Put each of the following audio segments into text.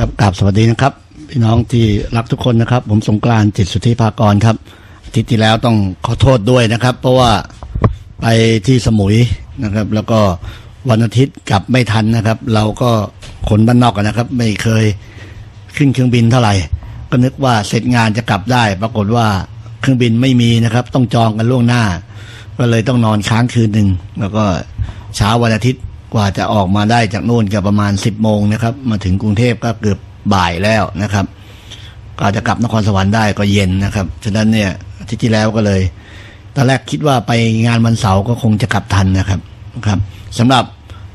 ครับกราบสวัสดีนะครับ พี่น้องที่รักทุกคนนะครับ ผมสงกรานจิตสุทธิภากรครับอาทิตย์ที่แล้วต้องขอโทษด้วยนะครับ เพราะว่าไปที่สมุยนะครับ แล้วก็วันอาทิตย์กลับไม่ทันนะครับ เราก็คนบ้านนอกอะนะครับ ไม่เคยขึ้นเครื่องบินเท่าไหร่ ก็นึกว่าเสร็จงานจะกลับได้ ปรากฏว่าเครื่องบินไม่มีนะครับ ต้องจองกันล่วงหน้า ก็เลยต้องนอนค้างคืนหนึ่งแล้วก็เช้าวันอาทิตย์ กว่าจะออกมาได้จากโน่นก็ประมาณ10บโมงนะครับ มาถึงกรุงเทพก็เกือบบ่ายแล้วนะครับก็จะกลับนครสวรรค์ได้ก็เย็นนะครับฉะนั้นเนี่ยทิตย์ที่แล้วก็เลยตอนแรกคิดว่าไปงานวันเสาร์ก็คงจะกลับทันนะครับนะครับสำหรับ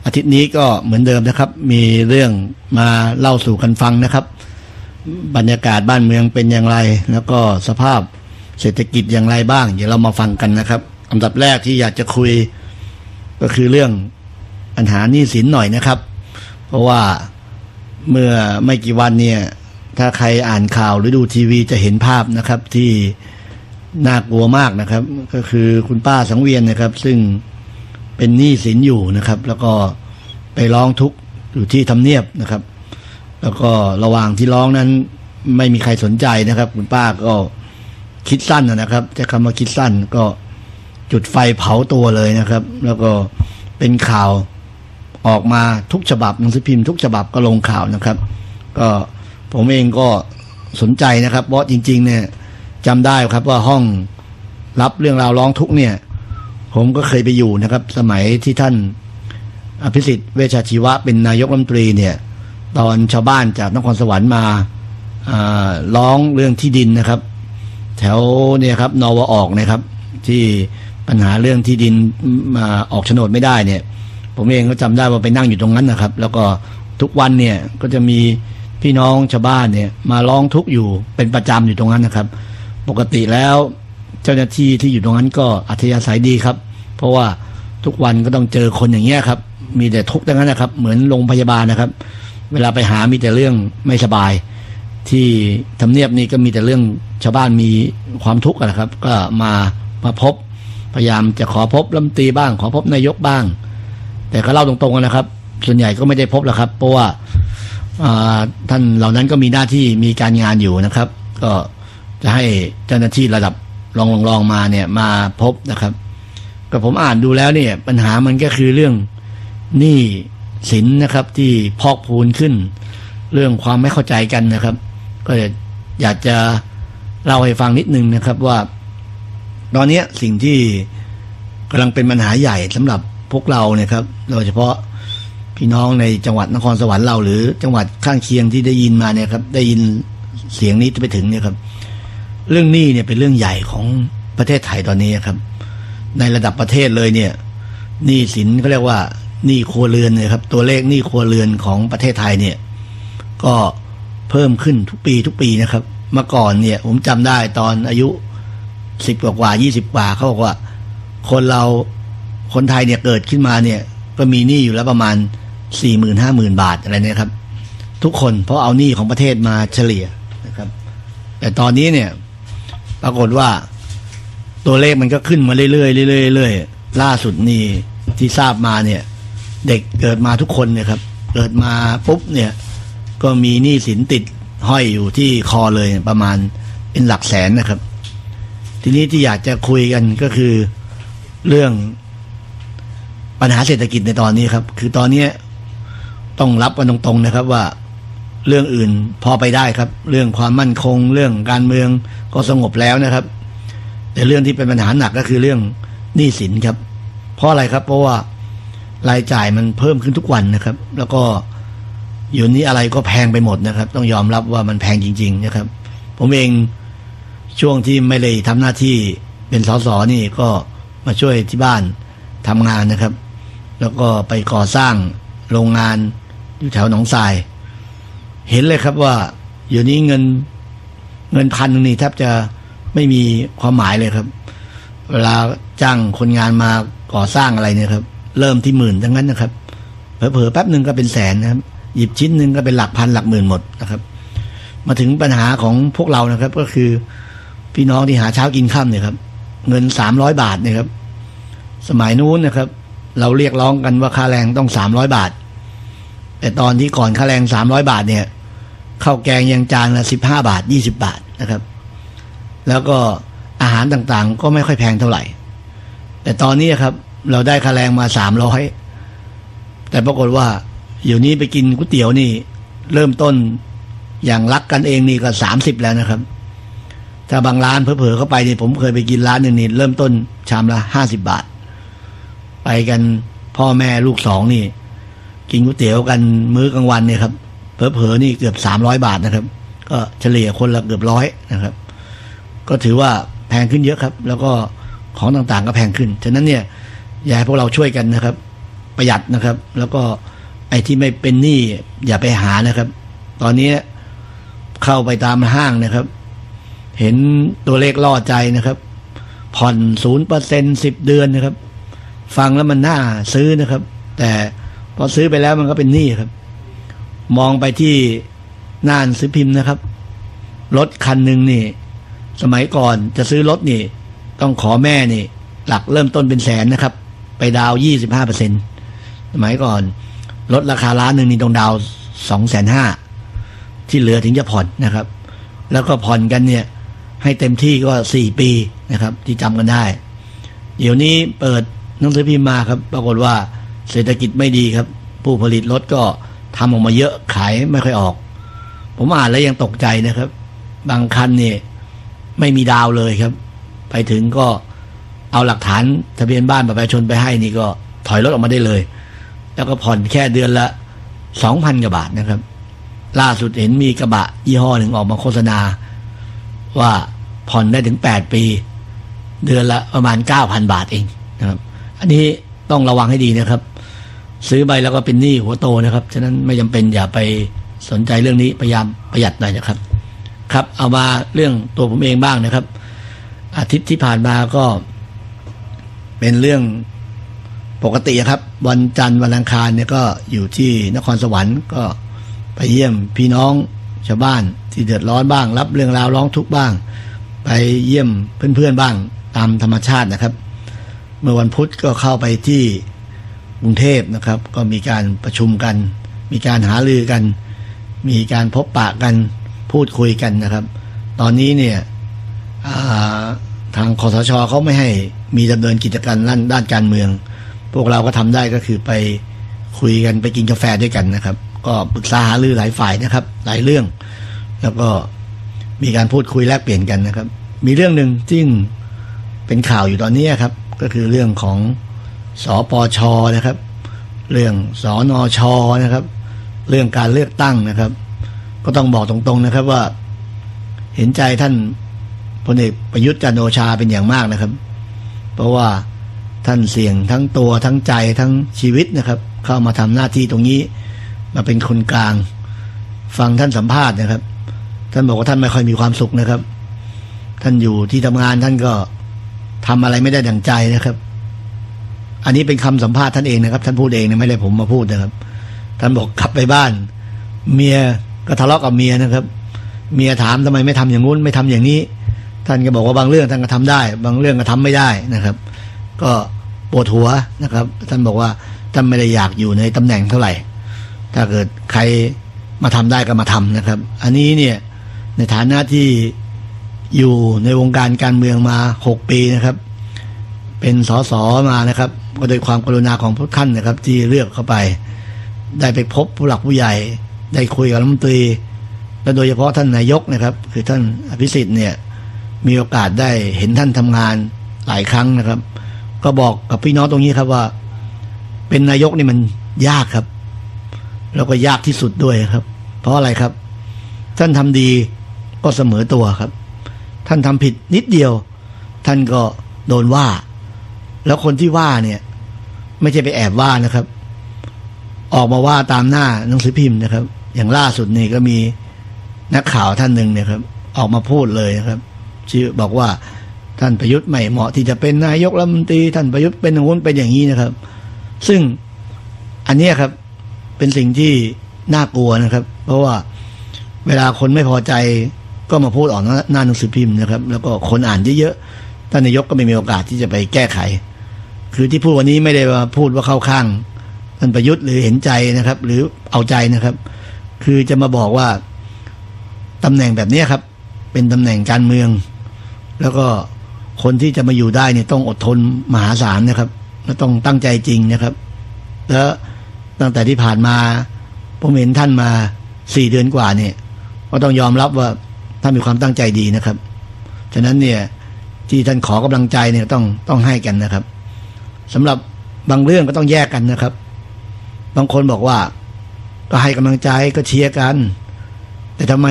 อาทิตย์นี้ก็เหมือนเดิมนะครับ มีเรื่องมาเล่าสู่กันฟังนะครับ บรรยากาศบ้านเมืองเป็นอย่างไร แล้วก็สภาพเศรษฐกิจอย่างไรบ้าง เดี๋ยวเรามาฟังกันนะครับอันดับแรกที่อยากจะคุยก็คือเรื่อง ปัญหานี้สินหน่อยนะครับ เพราะว่าเมื่อไม่กี่วันเนี่ย ถ้าใครอ่านข่าวหรือดูทีวีจะเห็นภาพนะครับ ที่น่ากลัวมากนะครับ ก็คือคุณป้าสังเวียนนะครับ ซึ่งเป็นหนี้สินอยู่นะครับ แล้วก็ไปร้องทุกข์อยู่ที่ทำเนียบนะครับ แล้วก็ระหว่างที่ร้องนั้น ไม่มีใครสนใจนะครับ คุณป้าก็คิดสั้นนะครับจะคำว่าคิดสั้นก็จุดไฟเผาตัวเลยนะครับ แล้วก็เป็นข่าว ออกมาทุกฉบับหนังสือพิมพ์ทุกฉบับก็ลงข่าวนะครับ ก็ผมเองก็สนใจนะครับ เพราะจริง ๆ เนี่ยจำได้ครับว่าห้องรับเรื่องราวร้องทุกเนี่ย ผมก็เคยไปอยู่นะครับ สมัยที่ท่านอภิสิทธิ์เวชชาชีวะเป็นนายกรัฐมนตรีเนี่ย ตอนชาวบ้านจากนครสวรรค์มาอาร้องเรื่องที่ดินนะครับ แถวเนี่ยครับนวออกนะครับ ที่ปัญหาเรื่องที่ดินมาออกโฉนดไม่ได้เนี่ย ผมเองก็จำได้ว่าไปนั่งอยู่ตรงนั้นนะครับ แล้วก็ทุกวันเนี่ยก็จะมีพี่น้องชาวบ้านเนี่ยมาร้องทุกข์อยู่เป็นประจำอยู่ตรงนั้นนะครับ ปกติแล้วเจ้าหน้าที่ที่อยู่ตรงนั้นก็อัธยาศัยดีครับ เพราะว่าทุกวันก็ต้องเจอคนอย่างเงี้ยครับ มีแต่ทุกข์ทั้งนั้นนะครับ เหมือนโรงพยาบาลนะครับ เวลาไปหามีแต่เรื่องไม่สบาย ที่ทำเนียบนี่ก็มีแต่เรื่องชาวบ้านมีความทุกข์อะนะครับ ก็มามาพบพยายามจะขอพบรัฐมตีบ้าง ขอพบนายกบ้าง แต่ก็เล่าตรงๆกันนะครับ ส่วนใหญ่ก็ไม่ได้พบแล้วครับ เพราะว่าท่านเหล่านั้นก็มีหน้าที่มีการงานอยู่นะครับ ก็จะให้เจ้าหน้าที่ระดับรองรองมาเนี่ยมาพบนะครับ ก็ผมอ่านดูแล้วเนี่ย ปัญหามันก็คือเรื่องหนี้สินนะครับ ที่พอกพูนขึ้น เรื่องความไม่เข้าใจกันนะครับ ก็อยากจะเล่าให้ฟังนิดนึงนะครับว่า ตอนนี้สิ่งที่กำลังเป็นปัญหาใหญ่สำหรับ พวกเราเนี่ยครับโดยเฉพาะพี่น้องในจังหวัดนครสวรรค์เราหรือจังหวัดข้างเคียงที่ได้ยินมาเนี่ยครับ ได้ยินเสียงนี้ไปถึงเนี่ยครับ เรื่องหนี้เนี่ยเป็นเรื่องใหญ่ของประเทศไทยตอนนี้ครับ ในระดับประเทศเลยเนี่ยหนี้สินเขาเรียกว่าหนี้ครัวเรือนเลยครับ ตัวเลขหนี้ครัวเรือนของประเทศไทยเนี่ย ก็เพิ่มขึ้นทุกปีทุกปีนะครับเมื่อก่อนเนี่ย ผมจำได้ตอนอายุสิบกว่ายี่สิบกว่าเขาบอกว่า คนเรา คนไทยเนี่ยเกิดขึ้นมาเนี่ยก็มีหนี้อยู่แล้วประมาณสี่หมื่นห้าหมื่นบาทอะไรเนี่ยครับ ทุกคนเพราะเอาหนี้ของประเทศมาเฉลี่ยนะครับ แต่ตอนนี้เนี่ยปรากฏว่าตัวเลขมันก็ขึ้นมาเรื่อยๆเรื่อยๆเรื่อยๆล่าสุดนี่ที่ทราบมาเนี่ย เด็กเกิดมาทุกคนเนี่ยครับ เกิดมาปุ๊บเนี่ย ก็มีหนี้สินติดห้อยอยู่ที่คอเลยประมาณเป็นหลักแสนนะครับ ทีนี้ที่อยากจะคุยกันก็คือเรื่อง ปัญหาเศรษฐกิจในตอนนี้ครับ คือตอนนี้ต้องรับกันตรงๆนะครับว่าเรื่องอื่นพอไปได้ครับ เรื่องความมั่นคง เรื่องการเมืองก็สงบแล้วนะครับ แต่เรื่องที่เป็นปัญหาหนักก็คือเรื่องหนี้สินครับ เพราะอะไรครับ เพราะว่ารายจ่ายมันเพิ่มขึ้นทุกวันนะครับ แล้วก็อยู่นี้อะไรก็แพงไปหมดนะครับ ต้องยอมรับว่ามันแพงจริง ๆ นะครับ ผมเองช่วงที่ไม่ได้ทำหน้าที่เป็นสสนี่ก็มาช่วยที่บ้านทำงานนะครับ แล้วก็ไปก่อสร้างโรงงานอยู่แถวหนองทราย เห็นเลยครับว่าอยู่นี้เงินเงินพันนี่แทบจะไม่มีความหมายเลยครับ เวลาจ้างคนงานมาก่อสร้างอะไรเนี่ยครับ เริ่มที่หมื่นทั้งนั้นนะครับเผลอๆแป๊บหนึ่งก็เป็นแสนนะครับ หยิบชิ้นหนึ่งก็เป็นหลักพันหลักหมื่นหมดนะครับ มาถึงปัญหาของพวกเรานะครับ ก็คือพี่น้องที่หาเช้ากินข้ามเนี่ยครับ เงินสามร้อยบาทเนี่ยครับ สมัยนู้นนะครับ เราเรียกร้องกันว่าค่าแรงต้องสามร้อยบาท แต่ตอนที่ก่อนค่าแรงสามร้อยบาทเนี่ยข้าวแกงยังจานละสิบห้าบาทยี่สิบาทนะครับ แล้วก็อาหารต่างๆ ก็ไม่ค่อยแพงเท่าไหร่ แต่ตอนนี้ครับ เราได้ค่าแรงมาสามร้อยแต่ปรากฏว่าอยู่นี้ไปกินก๋วยเตี๋ยวนี่ เริ่มต้นอย่างรักกันเองนี่ก็สามสิบแล้วนะครับ ถ้าบางร้านเผลอๆเข้าไปนี่ผมเคยไปกินร้านหนึ่งนี่เริ่มต้นชามละห้าสิบบาท ไปกันพ่อแม่ลูกสองนี่ กินก๋วยเตี๋ยวกันมื้อกลางวันเนี่ยครับเผลอๆนี่เกือบสามร้อยบาทนะครับ ก็เฉลี่ยคนละเกือบร้อยนะครับ ก็ถือว่าแพงขึ้นเยอะครับ แล้วก็ของต่างๆก็แพงขึ้น ฉะนั้นเนี่ยอยากให้พวกเราช่วยกันนะครับ ประหยัดนะครับ แล้วก็ไอ้ที่ไม่เป็นหนี้อย่าไปหานะครับ ตอนนี้เข้าไปตามห้างนะครับ เห็นตัวเลขล่อใจนะครับ ผ่อนศูนย์เปอร์เซ็นสิบเดือนนะครับ ฟังแล้วมันน่าซื้อนะครับ แต่พอซื้อไปแล้วมันก็เป็นหนี้ครับ มองไปที่หน้านังสือพิมพ์นะครับ รถคันหนึ่งนี่ สมัยก่อนจะซื้อรถนี่ ต้องขอแม่นี่ หลักเริ่มต้นเป็นแสนนะครับ ไปดาวยี่สิบห้าเปอร์เซ็นสมัยก่อนรถราคาล้านหนึ่งนี่ต้องดาวสองแสนห้าที่เหลือถึงจะผ่อนนะครับ แล้วก็ผ่อนกันเนี่ย ให้เต็มที่ก็สี่ปีนะครับ ที่จำกันได้ เดี๋ยวนี้เปิด หนังสือพิมพ์มาครับ ปรากฏว่าเศรษฐกิจไม่ดีครับ ผู้ผลิตรถก็ทำออกมาเยอะขายไม่ค่อยออก ผมอ่านแล้วยังตกใจนะครับ บางคันเนี่ยไม่มีดาวเลยครับ ไปถึงก็เอาหลักฐานทะเบียนบ้านบัตรประชาชนไปให้นี่ก็ถอยรถออกมาได้เลย แล้วก็ผ่อนแค่เดือนละสองพันกว่าบาทนะครับ ล่าสุดเห็นมีกระบะยี่ห้อหนึ่งออกมาโฆษณา ว่าผ่อนได้ถึงแปดปี เดือนละประมาณเก้าพันบาทเองนะครับ อันนี้ต้องระวังให้ดีนะครับ ซื้อไปแล้วก็เป็นหนี้หัวโตนะครับ ฉะนั้นไม่จำเป็นอย่าไปสนใจเรื่องนี้พยายามประหยัดหน่อยนะครับ ครับ เอามาเรื่องตัวผมเองบ้างนะครับ อาทิตย์ที่ผ่านมาก็ เป็นเรื่องปกติครับ วันจันทร์วันอังคารเนี่ยก็อยู่ที่นครสวรรค์ก็ไปเยี่ยมพี่น้องชาวบ้านที่เดือดร้อนบ้าง รับเรื่องราวร้องทุกข์บ้าง ไปเยี่ยมเพื่อนๆบ้างตามธรรมชาตินะครับ เมื่อวันพุธก็เข้าไปที่กรุงเทพนะครับ ก็มีการประชุมกัน มีการหารือกัน มีการพบปะกันพูดคุยกันนะครับ ตอนนี้เนี่ยาทางคอสชเขาไม่ให้มีดำเนินกิจการด้านด้านการเมือง พวกเราก็ทำได้ก็คือไปคุยกันไปกินกาแฟด้วยกันนะครับ ก็ปรึกษาหารือหลายฝ่ายนะครับ หลายเรื่อง แล้วก็มีการพูดคุยแลกเปลี่ยนกันนะครับ มีเรื่องหนึ่งที่เป็นข่าวอยู่ตอนนี้ครับ ก็คือเรื่องของสอปอชอนะครับ เรื่องสอนอชอนะครับ เรื่องการเลือกตั้งนะครับ ก็ต้องบอกตรงๆนะครับว่า เห็นใจท่านพลเอกประยุทธ์จันโอชาเป็นอย่างมากนะครับ เพราะว่าท่านเสี่ยงทั้งตัวทั้งใจทั้งชีวิตนะครับ เข้ามาทำหน้าที่ตรงนี้ มาเป็นคนกลาง ฟังท่านสัมภาษณ์นะครับ ท่านบอกว่าท่านไม่ค่อยมีความสุขนะครับ ท่านอยู่ที่ทำงานท่านก็ ทำอะไรไม่ได้ดั่งใจนะครับ อันนี้เป็นคำสัมภาษณ์ท่านเองนะครับ ท่านพูดเองนะไม่ได้ผมมาพูดนะครับ ท่านบอกกลับไปบ้าน เมียก็ทะเลาะกับเมียนะครับ เมียถามทำไมไม่ทำอย่างงู้นไม่ทำอย่างนี้ ท่านก็บอกว่าบางเรื่องท่านก็ทำได้ บางเรื่องก็ทำไม่ได้นะครับ ก็ปวดหัวนะครับ ท่านบอกว่าท่านไม่ได้อยากอยู่ในตำแหน่งเท่าไหร่ ถ้าเกิดใครมาทำได้ก็มาทำนะครับ อันนี้เนี่ยในฐานะที่ อยู่ในวงการการเมืองมาหกปีนะครับ เป็นสสมานะครับ ก็โดยความกรุณาของพวกท่านนะครับ ที่เลือกเข้าไป ได้ไปพบผู้หลักผู้ใหญ่ ได้คุยกับรัฐมนตรี และโดยเฉพาะท่านนายกนะครับ คือท่านอภิสิทธิ์เนี่ยมีโอกาสได้เห็นท่านทำงานหลายครั้งนะครับ ก็บอกกับพี่น้องตรงนี้ครับว่า เป็นนายกนี่มันยากครับ แล้วก็ยากที่สุดด้วยครับ เพราะอะไรครับ ท่านทำดีก็เสมอตัวครับ ท่านทำผิดนิดเดียว ท่านก็โดนว่า แล้วคนที่ว่าเนี่ย ไม่ใช่ไปแอบว่านะครับ ออกมาว่าตามหน้าหนังสือพิมพ์นะครับ อย่างล่าสุดนี่ก็มีนักข่าวท่านหนึ่งเนี่ยครับ ออกมาพูดเลยนะครับ ชื่อบอกว่าท่านประยุทธ์ไม่เหมาะที่จะเป็นนายกรัฐมนตรีท่านประยุทธ์เป็นอย่างนู้นเป็นอย่างนี้นะครับ ซึ่งอันนี้ครับเป็นสิ่งที่น่ากลัวนะครับ เพราะว่าเวลาคนไม่พอใจ ก็มาพูดออกหน้าหน้าหนังสือพิมพ์นะครับ แล้วก็คนอ่านเยอะๆท่านนายกก็ไม่มีโอกาสที่จะไปแก้ไข คือที่พูดวันนี้ไม่ได้ว่าพูดว่าเข้าข้างท่านประยุทธ์หรือเห็นใจนะครับ หรือเอาใจนะครับ คือจะมาบอกว่าตำแหน่งแบบนี้ครับ เป็นตำแหน่งการเมือง แล้วก็คนที่จะมาอยู่ได้เนี่ยต้องอดทนมหาศาลนะครับและต้องตั้งใจจริงนะครับ แล้วตั้งแต่ที่ผ่านมาผมเห็นท่านมาสี่เดือนกว่าเนี่ยก็ต้องยอมรับว่า ท่ามีความตั้งใจดีนะครับ ฉะนั้นเนี่ยที่ท่านขอกำลังใจเนี่ยต้องต้องให้กันนะครับสำหรับบางเรื่องก็ต้องแยกกันนะครับ บางคนบอกว่า ก็ให้กำลังใจก็เชียร์กัน แต่ทำไม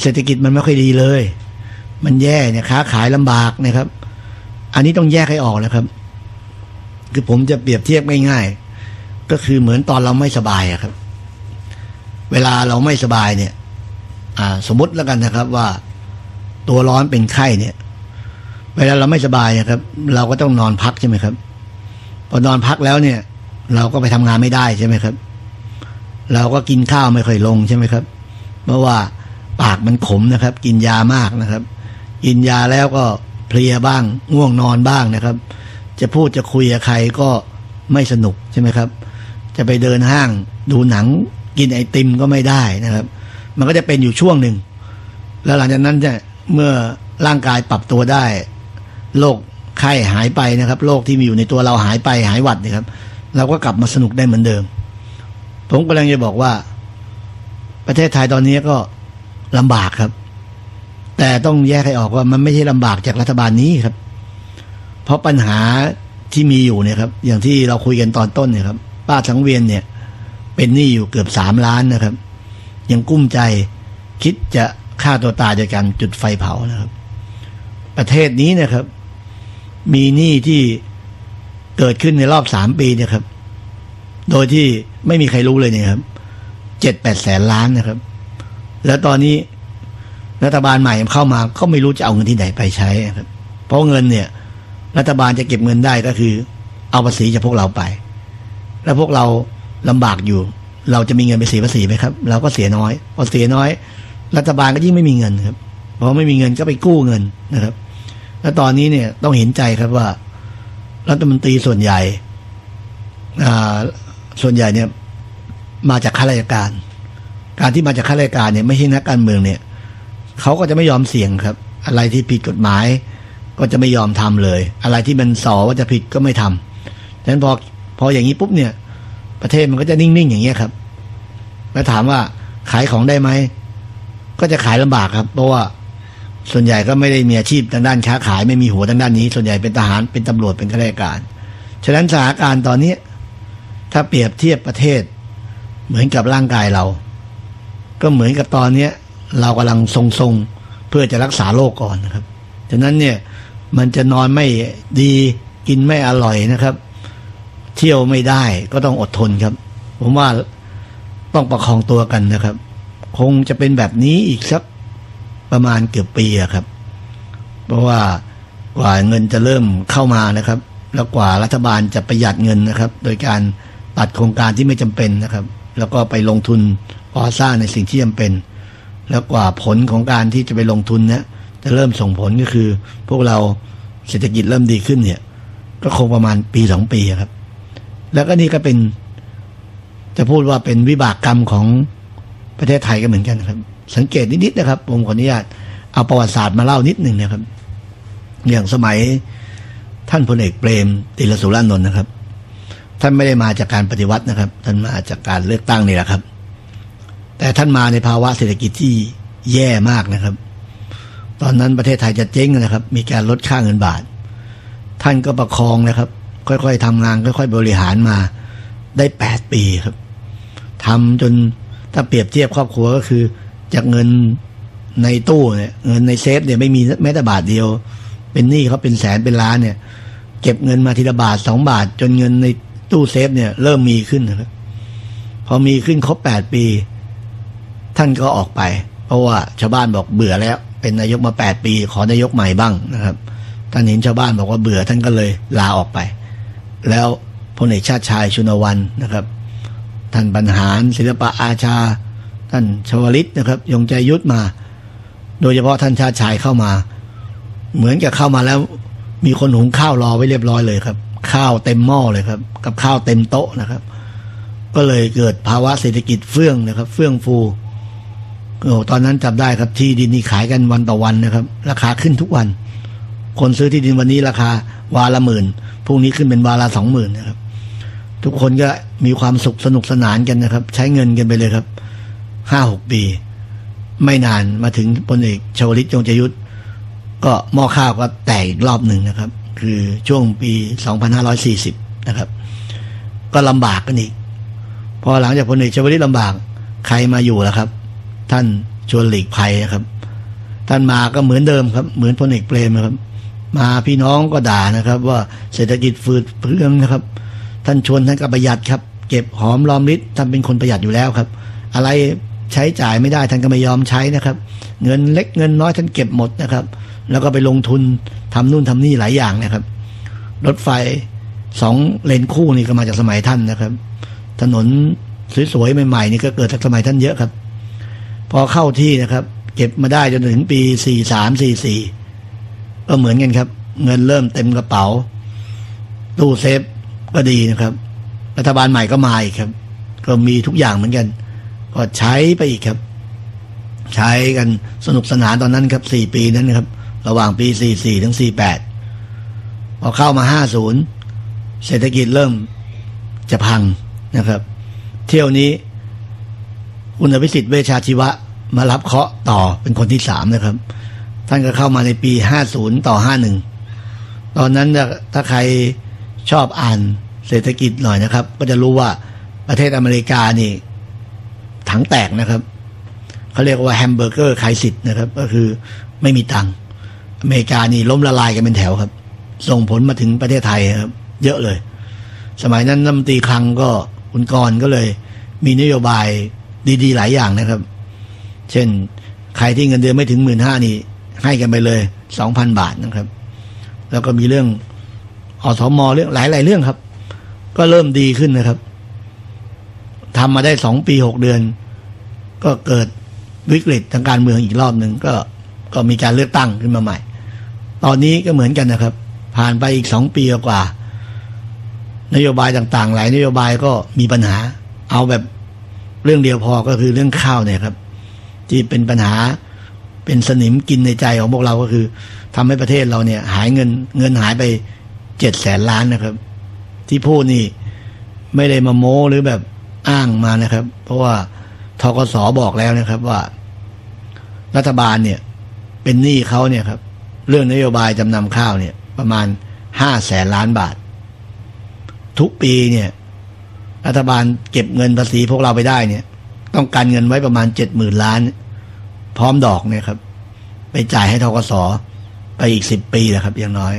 เศรษฐกิจมันไม่ค่อยดีเลย มันแย่เนี่ยค้าขายลำบากนะครับ อันนี้ต้องแยกให้ออกนะครับ คือผมจะเปรียบเทียบง่ายๆก็คือเหมือนตอนเราไม่สบายอะครับ เวลาเราไม่สบายเนี่ย สมมติแล้วกันนะครับว่าตัวร้อนเป็นไข้เนี่ย เวลาเราไม่สบายนะครับ เราก็ต้องนอนพักใช่ไหมครับ พอนอนพักแล้วเนี่ย เราก็ไปทำงานไม่ได้ใช่ไหมครับ เราก็กินข้าวไม่ค่อยลงใช่ไหมครับ เพราะว่าปากมันขมนะครับ กินยามากนะครับ กินยาแล้วก็เพลียบ้างง่วงนอนบ้างนะครับ จะพูดจะคุยกับใครก็ไม่สนุกใช่ไหมครับ จะไปเดินห้างดูหนังกินไอติมก็ไม่ได้นะครับ มันก็จะเป็นอยู่ช่วงหนึ่ง แล้วหลังจากนั้นเนี่ยเมื่อร่างกายปรับตัวได้โรคไข้หายไปนะครับโรคที่มีอยู่ในตัวเราหายไปหายหวัดนะครับเราก็กลับมาสนุกได้เหมือนเดิม ผมกำลังจะบอกว่า ประเทศไทยตอนนี้ก็ลำบากครับ แต่ต้องแยกให้ออกว่ามันไม่ใช่ลำบากจากรัฐบาลนี้ครับ เพราะปัญหาที่มีอยู่เนี่ยครับ อย่างที่เราคุยกันตอนต้นเนี่ยครับ ป้าสังเวียนเนี่ย เป็นหนี้อยู่เกือบสามล้านนะครับ ยังกุ้มใจ คิดจะฆ่าตัวตายโดยการจุดไฟเผานะครับ ประเทศนี้นะครับ มีหนี้ที่เกิดขึ้นในรอบสามปีเนี่ยครับ โดยที่ไม่มีใครรู้เลยเนี่ยครับเจ็ดแปดแสนล้านนะครับ แล้วตอนนี้รัฐบาลใหม่เข้ามาก็ไม่รู้จะเอาเงินที่ไหนไปใช้ครับ เพราะเงินเนี่ย รัฐบาลจะเก็บเงินได้ก็คือ เอาภาษีจากพวกเราไป แล้วพวกเราลำบากอยู่ เราจะมีเงินไปเสียภาษีไหมครับ เราก็เสียน้อยพอเสียน้อย รัฐบาลก็ยิ่งไม่มีเงินครับพอไม่มีเงินก็ไปกู้เงินนะครับ แล้วตอนนี้เนี่ยต้องเห็นใจครับว่า รัฐมนตรีส่วนใหญ่ส่วนใหญ่เนี่ย มาจากข้าราชการ การที่มาจากข้าราชการเนี่ยไม่ใช่นักการเมืองเนี่ยเขาก็จะไม่ยอมเสี่ยงครับ อะไรที่ผิดกฎหมาย ก็จะไม่ยอมทำเลย อะไรที่มันสอว่าจะผิดก็ไม่ทำฉะนั้นพอพออย่างนี้ปุ๊บเนี่ย ประเทศมันก็จะนิ่งๆอย่างเงี้ยครับ แล้วถามว่าขายของได้ไหม ก็จะขายลำบากครับ เพราะว่าส่วนใหญ่ก็ไม่ได้มีอาชีพทางด้านค้าขายไม่มีหัวทางด้านนี้ ส่วนใหญ่เป็นทหารเป็นตำรวจเป็นข้าราชการ ฉะนั้นสถานการณ์ตอนนี้ถ้าเปรียบเทียบประเทศ เหมือนกับร่างกายเรา ก็เหมือนกับตอนเนี้ยเรากำลังทรงๆเพื่อจะรักษาโรคก่อนนะครับ ฉะนั้นเนี่ยมันจะนอนไม่ดีกินไม่อร่อยนะครับ เที่ยวไม่ได้ก็ต้องอดทนครับ ผมว่าต้องประคองตัวกันนะครับ คงจะเป็นแบบนี้อีกสักประมาณเกือบปีอะครับ เพราะว่ากว่าเงินจะเริ่มเข้ามานะครับ แล้วกว่ารัฐบาลจะประหยัดเงินนะครับ โดยการตัดโครงการที่ไม่จำเป็นนะครับ แล้วก็ไปลงทุนก่อสร้างในสิ่งที่จำเป็น แล้วกว่าผลของการที่จะไปลงทุนเนะจะเริ่มส่งผลก็คือ พวกเราเศรษฐกิจเริ่มดีขึ้นเนี่ย ก็คงประมาณปีสองปีอะครับ แล้วก็นี่ก็เป็น จะพูดว่าเป็นวิบากกรรมของประเทศไทยก็เหมือนกันครับ สังเกตนิดๆนะครับ ผมขออนุญาตเอาประวัติศาสตร์มาเล่านิดหนึ่งนะครับ อย่างสมัยท่านพลเอกเปรมติลสุรานนท์นะครับ ท่านไม่ได้มาจากการปฏิวัตินะครับ ท่านมาจากการเลือกตั้งนี่แหละครับ แต่ท่านมาในภาวะเศรษฐกิจที่แย่มากนะครับ ตอนนั้นประเทศไทยจะเจ๊งนะครับ มีการลดค่าเงินบาท ท่านก็ประคองนะครับ ค่อยๆทำงานค่อยๆบริหารมา ได้แปดปีครับทำจนถ้าเปรียบเทียบครอบครัวก็คือ จากเงินในตู้เนี่ยเงินในเซฟเนี่ยไม่มีแม้แต่บาทเดียว เป็นหนี้เขาเป็นแสนเป็นล้านเนี่ย เก็บเงินมาทีละบาทสองบาท จนเงินในตู้เซฟเนี่ย เริ่มมีขึ้นนะครับพอมีขึ้นครบแปดปี ท่านก็ออกไป เพราะว่าชาวบ้านบอกเบื่อแล้ว เป็นนายกมาแปดปี ขอนายกใหม่บ้างนะครับท่านเห็นชาวบ้านบอกว่าเบื่อท่านก็เลยลาออกไป แล้วพลเอกชาติชายชุนวันนะครับ ท่านบรรหารศิลปะอาชา ท่านชวลิตนะครับ ยงใจยุทธมา โดยเฉพาะท่านชาติชายเข้ามา เหมือนกับเข้ามาแล้ว มีคนหุงข้าวรอไว้เรียบร้อยเลยครับ ข้าวเต็มหม้อเลยครับ กับข้าวเต็มโต๊ะนะครับ ก็เลยเกิดภาวะเศรษฐกิจเฟื่องนะครับ เฟื่องฟูโอ้ตอนนั้นจำได้ครับที่ดินนี่ขายกันวันต่อวันนะครับ ราคาขึ้นทุกวัน คนซื้อที่ดินวันนี้ราคาวาละหมื่น พรุ่งนี้ขึ้นเป็นวาละสองหมื่นนะครับ ทุกคนก็มีความสุขสนุกสนานกันนะครับ ใช้เงินกันไปเลยครับห้าหกปี ไม่นานมาถึงพลเอกชวลิตจงจยุทธก็หม้อข้าวก็แตกอีกรอบหนึ่งนะครับ คือช่วงปี 2540 นะครับ ก็ลำบากกันอีก พอหลังจากพลเอกชวลิตลำบาก ใครมาอยู่ล่ะครับ ท่านชวนหลีกภัยนะครับ ท่านมาก็เหมือนเดิมครับ เหมือนพลเอกเปรมนะครับ มาพี่น้องก็ด่านะครับ ว่าเศรษฐกิจฝืดเพื่องนะครับ ท่านชวนท่านก็ประหยัดครับเก็บหอมรอมริดท่านเป็นคนประหยัดอยู่แล้วครับ อะไรใช้จ่ายไม่ได้ท่านก็ไม่ยอมใช้นะครับ เงินเล็กเงินน้อยท่านเก็บหมดนะครับ แล้วก็ไปลงทุนทำนู่นทำนี่หลายอย่างนะครับ รถไฟสองเลนคู่นี่ก็มาจากสมัยท่านนะครับ ถนนสวยๆใหม่ๆนี่ก็เกิดจากสมัยท่านเยอะครับ พอเข้าที่นะครับ เก็บมาได้จนถึงปีสี่สามสี่สี่ ก็เหมือนกันครับ เงินเริ่มเต็มกระเป๋า ตู้เซฟก็ดีนะครับ รัฐบาลใหม่ก็มาอีกครับ ก็มีทุกอย่างเหมือนกัน ก็ใช้ไปอีกครับ ใช้กันสนุกสนานตอนนั้นครับสี่ปีนั้นนะครับ ระหว่างปีสี่สี่ถึงสี่แปดพอเข้ามาห้าศูนย์เศรษฐกิจเริ่มจะพังนะครับ เที่ยวนี้คุณอภิสิทธิ์เวชาชีวะมารับเคาะต่อเป็นคนที่สามนะครับ ท่านก็เข้ามาในปีห้าศูนย์ต่อห้าหนึ่งตอนนั้นถ้าใครชอบอ่านเศรษฐกิจหน่อยนะครับ ก็จะรู้ว่าประเทศอเมริกานี่ถังแตกนะครับเขาเรียกว่าแฮมเบอร์เกอร์ไคสิตนะครับ ก็คือไม่มีตังค์อเมริกานี่ล้มละลายกันเป็นแถวครับ ส่งผลมาถึงประเทศไทยครับ เยอะเลย สมัยนั้นรัฐมนตรีคลังก็คุณกรก็เลย มีนโยบายดีๆ หลายอย่างนะครับ เช่น ใครที่เงินเดือนไม่ถึงหมื่นห้านี่ ให้กันไปเลยสองพันบาทนะครับ แล้วก็มีเรื่องอสมเรื่องหลายๆเรื่องครับ ก็เริ่มดีขึ้นนะครับทำมาได้สองปีหกเดือน ก็เกิดวิกฤตทางการเมืองอีกรอบหนึ่งก็ก็มีการเลือกตั้งขึ้นมาใหม่ ตอนนี้ก็เหมือนกันนะครับ ผ่านไปอีกสองปีกว่า นโยบายต่างๆ หลายนโยบายก็มีปัญหา เอาแบบเรื่องเดียวพอก็คือเรื่องข้าวเนี่ยครับ ที่เป็นปัญหา เป็นสนิมกินในใจของพวกเราก็คือทำให้ประเทศเราเนี่ย หายเงินเงินหายไปเจ็ดแสนล้านนะครับ ที่พูดนี่ไม่ได้มาโม้หรือแบบอ้างมานะครับ เพราะว่าทกสบอกแล้วนะครับว่า รัฐบาลเนี่ย เป็นหนี้เขาเนี่ยครับ เรื่องนโยบายจำนำข้าวเนี่ย ประมาณห้าแสนล้านบาท ทุกปีเนี่ย รัฐบาลเก็บเงินภาษีพวกเราไปได้เนี่ย ต้องการเงินไว้ประมาณเจ็ดหมื่นล้าน พร้อมดอกเนี่ยครับ ไปจ่ายให้ทกสไปอีกสิบปีนะครับอย่างน้อย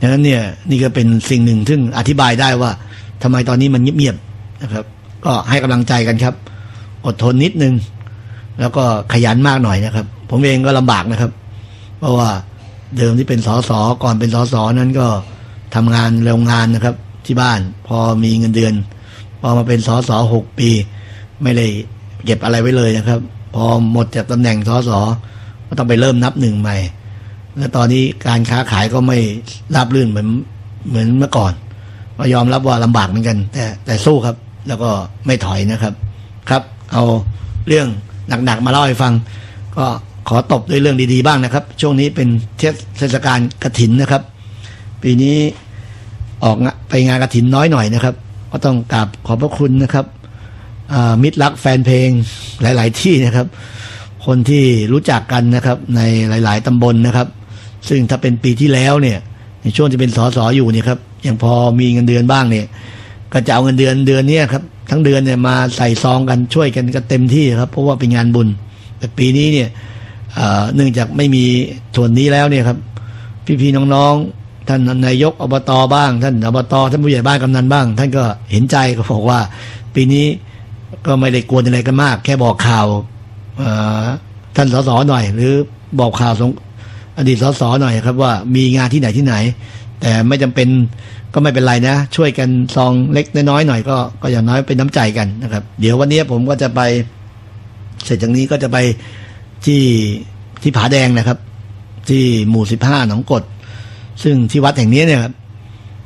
ดังนั้นเนี่ย นี่ก็เป็นสิ่งหนึ่งซึ่งอธิบายได้ว่าทำไมตอนนี้มันเงียบๆนะครับ ก็ให้กำลังใจกันครับ อดทนนิดนึง แล้วก็ขยันมากหน่อยนะครับ ผมเองก็ลำบากนะครับ เพราะว่าเดิมที่เป็นสสก่อนเป็นสสนั้นก็ทำงานโรงงานนะครับ ที่บ้านพอมีเงินเดือน พอมาเป็นสสหกปี ไม่ได้เก็บอะไรไว้เลยนะครับ พอหมดจากตำแหน่งสสก็ต้องไปเริ่มนับหนึ่งใหม่ และตอนนี้การค้าขายก็ไม่ราบรื่นเหมือนเหมือนเมื่อก่อน ก็ยอมรับว่าลำบากเหมือนกัน แต่แต่สู้ครับ แล้วก็ไม่ถอยนะครับ ครับ เอาเรื่องหนักๆมาเล่าให้ฟัง ก็ขอตบด้วยเรื่องดีๆบ้างนะครับ ช่วงนี้เป็นเทศกาลกระถินนะครับ ปีนี้ออกไปงานกระถินน้อยหน่อยนะครับ ก็ต้องกราบขอบพระคุณนะครับ มิตรรักแฟนเพลงหลาย ๆ ที่นะครับ คนที่รู้จักกันนะครับ ในหลาย ๆตำบลนะครับ ซึ่งถ้าเป็นปีที่แล้วเนี่ย ในช่วงที่เป็นสอสออยู่เนี่ยครับยังพอมีเงินเดือนบ้างเนี่ย ก็จะเอาเงินเดือนเดือนนี้ครับ ทั้งเดือนเนี่ยมาใส่ซองกันช่วยกันก็เต็มที่ครับ เพราะว่าเป็นงานบุญ แต่ปีนี้เนี่ยเนื่องจากไม่มีส่วนนี้แล้วเนี่ยครับ พี่ๆน้องๆ ท่านนายกอบตบ้าง ท่านอบตท่านผู้ใหญ่บ้านกำนันบ้าง ท่านก็เห็นใจก็บอกว่า ปีนี้ ก็ไม่ได้กวนอะไรกันมาก แค่บอกข่าวท่านสสหน่อย หรือบอกข่าวสงอดีตสสหน่อยครับว่ามีงานที่ไหนที่ไหน แต่ไม่จำเป็นก็ไม่เป็นไรนะ ช่วยกันซองเล็กน้อยหน่อยก็ก็อย่างน้อยเป็นน้ำใจกันนะครับ เดี๋ยววันนี้ผมก็จะไป เสร็จจากนี้ก็จะไปที่ที่ผาแดงนะครับ ที่หมู่สิบห้าหนองกด ซึ่งที่วัดแห่งนี้เนี่ยครับ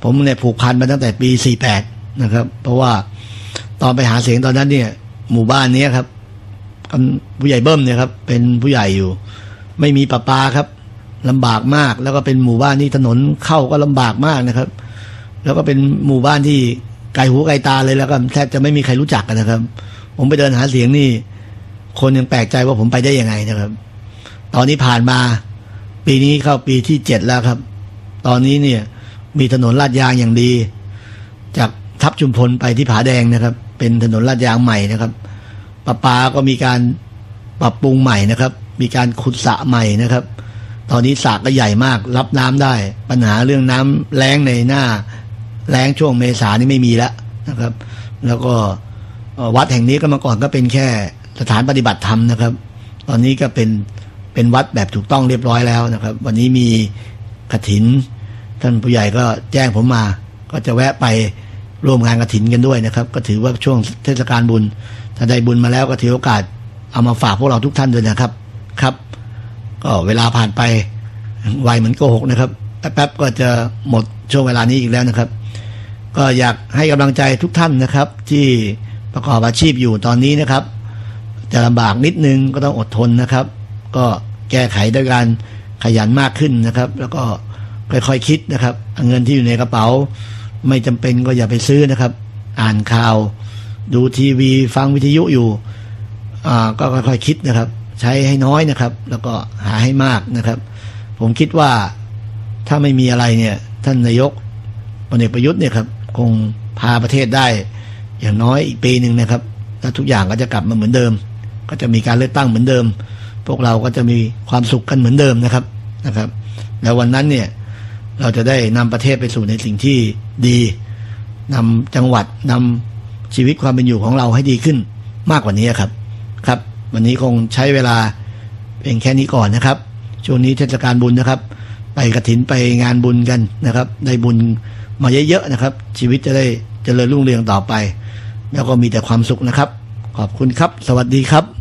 ผมเนี่ยผูกพันมาตั้งแต่ปีสี่แปดนะครับ เพราะว่า ตอนไปหาเสียงตอนนั้นเนี่ย หมู่บ้านนี้ครับผู้ใหญ่เบิ้มเนี่ยครับ เป็นผู้ใหญ่อยู่ ไม่มีประปาครับลำบากมาก แล้วก็เป็นหมู่บ้านที่ถนนเข้าก็ลำบากมากนะครับ แล้วก็เป็นหมู่บ้านที่ไกลหูไกลตาเลยแล้วก็แทบจะไม่มีใครรู้จักกันนะครับ ผมไปเดินหาเสียงนี่ คนยังแปลกใจว่าผมไปได้ยังไงนะครับ ตอนนี้ผ่านมา ปีนี้เข้าปีที่เจ็ดแล้วครับ ตอนนี้เนี่ย มีถนนลาดยางอย่างดี จากทับชุมพลไปที่ผาแดงนะครับ เป็นถนนลาดยางใหม่นะครับประปาก็มีการปรับปรุงใหม่นะครับ มีการขุดสระใหม่นะครับ ตอนนี้สระก็ใหญ่มากรับน้ำได้ ปัญหาเรื่องน้ำแล้งในหน้า แล้งช่วงเมษานี่ไม่มีแล้วนะครับ แล้วก็วัดแห่งนี้ก็เมาก่อนก็เป็นแค่สถานปฏิบัติธรรมนะครับ ตอนนี้ก็เป็นเป็นวัดแบบถูกต้องเรียบร้อยแล้วนะครับ วันนี้มีกระถิน ท่านผู้ใหญ่ก็แจ้งผมมา ก็จะแวะไป ร่วมงานกระถินกันด้วยนะครับ ก็ถือว่าช่วงเทศกาลบุญ ถ้าได้บุญมาแล้วก็ถือโอกาสเอามาฝากพวกเราทุกท่านด้วยนะครับครับ ก็เวลาผ่านไปไวเหมือนโกหกนะครับแป๊บๆก็จะหมดช่วงเวลานี้อีกแล้วนะครับ ก็อยากให้กำลังใจทุกท่านนะครับ ที่ประกอบอาชีพอยู่ตอนนี้นะครับ จะลำบากนิดนึงก็ต้องอดทนนะครับ ก็แก้ไขด้วยการขยันมากขึ้นนะครับ แล้วก็ค่อยๆคิดนะครับ เงินที่อยู่ในกระเป๋า ไม่จำเป็นก็อย่าไปซื้อนะครับ อ่านข่าว ดูทีวี ฟังวิทยุอยู่อ่าก็ค่อยๆคิดนะครับ ใช้ให้น้อยนะครับ แล้วก็หาให้มากนะครับ ผมคิดว่าถ้าไม่มีอะไรเนี่ย ท่านนายกพลเอกประยุทธ์เนี่ยครับ คงพาประเทศได้ อย่างน้อยอีกปีหนึ่งนะครับแล้วทุกอย่างก็จะกลับมาเหมือนเดิม ก็จะมีการเลือกตั้งเหมือนเดิม พวกเราก็จะมีความสุขกันเหมือนเดิมนะครับนะครับ แล้ววันนั้นเนี่ย เราจะได้นำประเทศไปสู่ในสิ่งที่ดีนำจังหวัดนำชีวิตความเป็นอยู่ของเราให้ดีขึ้นมากกว่านี้ครับ ครับ วันนี้คงใช้เวลาเพียงแค่นี้ก่อนนะครับ ช่วงนี้เทศกาลบุญนะครับ ไปกระถินไปงานบุญกันนะครับ ได้บุญมาเยอะๆนะครับ ชีวิตจะได้เจริญรุ่งเรืองต่อไป แล้วก็มีแต่ความสุขนะครับ ขอบคุณครับ สวัสดีครับ